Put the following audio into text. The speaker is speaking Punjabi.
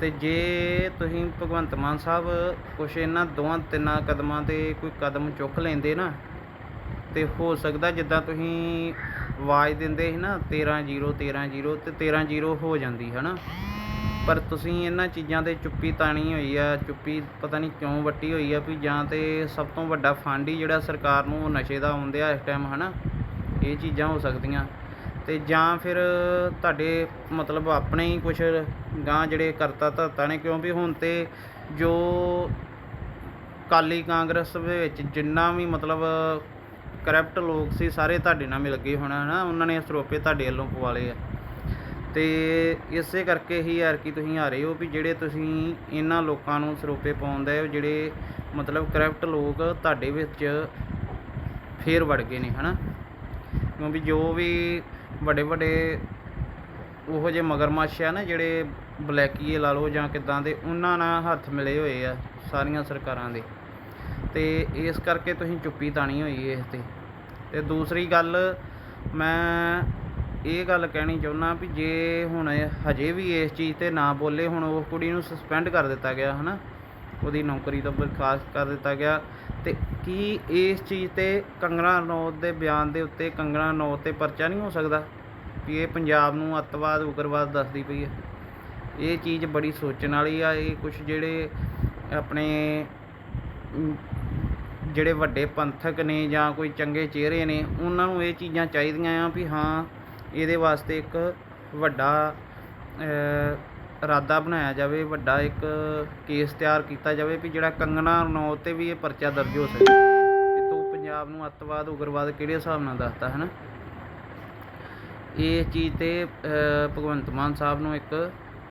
ਤੇ ਜੇ ਤੁਸੀਂ ਭਗਵੰਤ ਮਾਨ ਸਾਹਿਬ ਕੁਛ ਇਹਨਾਂ ਦੋਵਾਂ ਤਿੰਨਾਂ ਕਦਮਾਂ ਤੇ ਕੋਈ ਕਦਮ ਚੁੱਕ ਲੈਂਦੇ ਨਾ, ਤੇ ਹੋ ਸਕਦਾ ਜਿੱਦਾਂ ਤੁਸੀਂ ਆਵਾਜ਼ ਦਿੰਦੇ ਸੀ ਨਾ 13-0 13-0 ਤੇ 13-0 ਹੋ ਜਾਂਦੀ ਹੈ ਨਾ ਪਰ ਤੁਸੀਂ ਇਹਨਾਂ ਚੀਜ਼ਾਂ ਤੇ ਚੁੱਪੀ ਤਾਣੀ ਹੋਈ ਆ, ਚੁੱਪੀ ਪਤਾ ਨਹੀਂ ਕਿਉਂ ਵੱਟੀ ਹੋਈ ਆ ਵੀ ਜਾਂ ਤੇ ਸਭ ਤੋਂ ਵੱਡਾ ਫੰਡ ਹੀ ਜਿਹੜਾ ਸਰਕਾਰ ਨੂੰ ਉਹ ਨਸ਼ੇ ਦਾ ਆਉਂਦਿਆ ਇਸ ਟਾਈਮ ਹਨਾ? ਇਹ ਚੀਜ਼ਾਂ ਹੋ ਸਕਦੀਆਂ। ਅਤੇ ਜਾਂ ਫਿਰ ਤੁਹਾਡੇ ਮਤਲਬ ਆਪਣੇ ਹੀ ਕੁਛ ਅਗਾਂਹ ਜਿਹੜੇ ਕਰਤਾ ਧਰਤਾ ਨੇ, ਕਿਉਂਕਿ ਹੁਣ ਤਾਂ ਜੋ ਅਕਾਲੀ ਕਾਂਗਰਸ ਦੇ ਵਿੱਚ ਜਿੰਨਾ ਵੀ ਮਤਲਬ ਕਰਪਟ ਲੋਕ ਸੀ, ਸਾਰੇ ਤੁਹਾਡੇ ਨਾਲ ਮਿਲ ਗਏ ਹੋਣਾ ਨਾ ਉਹਨਾਂ ਨੇ ਸਰੋਪੇ ਤੁਹਾਡੇ ਵੱਲੋਂ ਪਵਾਲੇ ਆ। ਤੇ ਇਸੇ ਕਰਕੇ ਹੀ ਯਾਰ ਕਿ ਤੁਸੀਂ ਆ ਰਹੇ ਹੋ ਵੀ ਜਿਹੜੇ ਤੁਸੀਂ ਇਹਨਾਂ ਲੋਕਾਂ ਨੂੰ ਸਰੋਪੇ ਪਾਉਂਦੇ ਹੋ ਜਿਹੜੇ ਮਤਲਬ ਕਰਪਟ ਲੋਕ ਤੁਹਾਡੇ ਵਿੱਚ ਫੇਰ ਵੜ ਗਏ ਨੇ, ਹਨਾ? ਕਿਉਂਕਿ ਜੋ ਵੀ ਵੱਡੇ ਵੱਡੇ ਉਹੋ ਜਿਹੇ ਮਗਰਮੱਛ ਆ ਨਾ ਜਿਹੜੇ ਬਲੈਕੀਏ ਲਾ ਲਓ ਜਾਂ ਕਿੱਦਾਂ ਦੇ, ਉਹਨਾਂ ਨਾਲ ਹੱਥ ਮਿਲੇ ਹੋਏ ਆ ਸਾਰੀਆਂ ਸਰਕਾਰਾਂ ਦੇ। ਤੇ ਇਸ ਕਰਕੇ ਤੁਸੀਂ ਚੁੱਪੀ ਤਾਣੀ ਹੋਈ ਇਸ ਤੇ ਤੇ ਦੂਸਰੀ ਗੱਲ, ਮੈਂ ਇਹ ਗੱਲ ਕਹਿਣੀ ਚਾਹੁੰਦਾ ਵੀ ਜੇ ਹੁਣ ਹਜੇ ਵੀ ਇਸ ਚੀਜ਼ ਤੇ ਨਾ ਬੋਲੇ, ਹੁਣ ਉਹ ਕੁੜੀ ਨੂੰ ਸਸਪੈਂਡ ਕਰ ਦਿੱਤਾ ਗਿਆ, ਹਨਾ? ਉਹਦੀ ਨੌਕਰੀ ਤੋਂ ਬਰਖਾਸਤ ਕਰ ਦਿੱਤਾ ਗਿਆ। ਤੇ ਕੀ ਇਸ ਚੀਜ਼ ਤੇ ਕੰਗਣਾ ਰਣੌਤ ਦੇ ਬਿਆਨ ਦੇ ਉੱਤੇ ਕੰਗਣਾ ਰਣੌਤ ਤੇ ਪਰਚਾ ਨਹੀਂ ਹੋ ਸਕਦਾ? ਵੀ ਇਹ ਪੰਜਾਬ ਨੂੰ ਅੱਤਵਾਦ, ਉਗਰਵਾਦ ਦੱਸਦੀ ਪਈ ਹੈ। ਇਹ ਚੀਜ਼ ਬੜੀ ਸੋਚਣ ਵਾਲੀ ਆ। ਇਹ ਕੁਝ ਜਿਹੜੇ ਆਪਣੇ ਜਿਹੜੇ ਵੱਡੇ ਪੰਥਕ ਨੇ ਜਾਂ ਕੋਈ ਚੰਗੇ ਚਿਹਰੇ ਨੇ, ਉਹਨਾਂ ਨੂੰ ਇਹ ਚੀਜ਼ਾਂ ਚਾਹੀਦੀਆਂ ਆ ਵੀ ਹਾਂ, ਇਹਦੇ ਵਾਸਤੇ ਇੱਕ ਵੱਡਾ ਇਰਾਦਾ ਬਣਾਇਆ ਜਾਵੇ, ਵੱਡਾ ਇੱਕ ਕੇਸ ਤਿਆਰ ਕੀਤਾ ਜਾਵੇ ਵੀ ਜਿਹੜਾ ਕੰਗਣਾ ਰਣੌਤ ਤੇ ਵੀ ਇਹ ਪਰਚਾ ਦਰਜ ਹੋ ਸਕੇ। ਕਿ ਤੂੰ ਪੰਜਾਬ ਨੂੰ ਅੱਤਵਾਦ, ਉਗਰਵਾਦ ਕਿਹੜੇ ਹਿਸਾਬ ਨਾਲ ਦੱਸਦਾ ਹੈ ਨਾ ਇਹ ਚੀਜ਼ ਤੇ ਭਗਵੰਤ ਮਾਨ ਸਾਹਿਬ ਨੂੰ ਇੱਕ